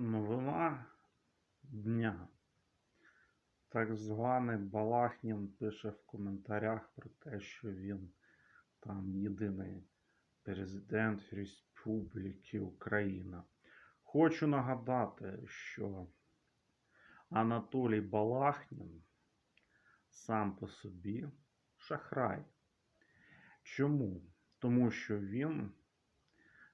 новина дня. Так званий Балахнін пише в коментарях про те, що він там єдиний президент Республіки Україна. Хочу нагадати, що Анатолій Балахнін сам по собі шахрай. Чому? Тому що він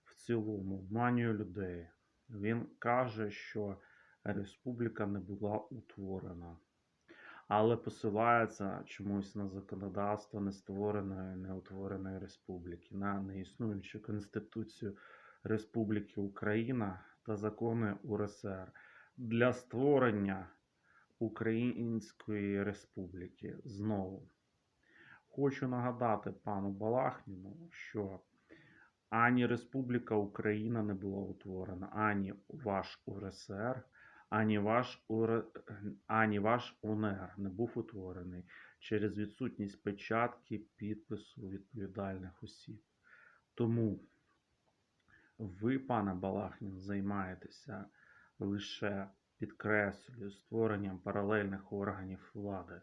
в цілому обманює людей. Він каже, що республіка не була утворена, але посилається чомусь на законодавство нествореної, неутвореної республіки, на неіснуючу Конституцію Республіки Україна та закони УРСР для створення Української Республіки знову. Хочу нагадати пану Балахніну, що ані Республіка Україна не була утворена, ані ваш УРСР, ані ваш, УР... ані ваш УНР не був утворений через відсутність печатки підпису відповідальних осіб. Тому ви, пане Балахнін, займаєтеся лише підкреслюю створенням паралельних органів влади.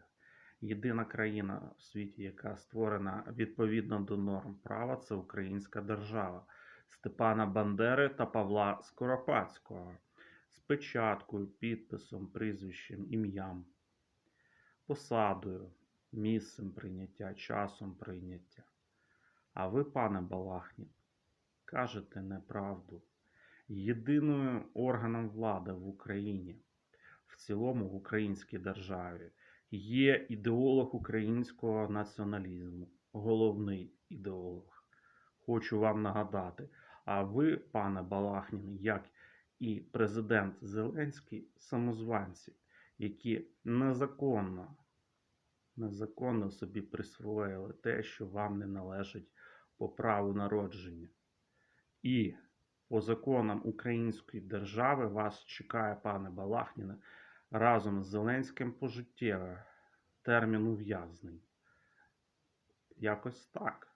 Єдина країна в світі, яка створена відповідно до норм права, це Українська держава Степана Бандери та Павла Скоропадського з печаткою, підписом, прізвищем, ім'ям, посадою, місцем прийняття, часом прийняття. А ви, пане Балахнін, кажете неправду. Єдиним органом влади в Україні, в цілому в українській державі, є ідеолог українського націоналізму, головний ідеолог. Хочу вам нагадати. А ви, пане Балахнін, як і президент Зеленський, самозванці, які незаконно, незаконно собі присвоїли те, що вам не належить по праву народження. І по законам української держави вас чекає, пане Балахніне, разом з Зеленським пожиттєве термін ув'язнень. Якось так.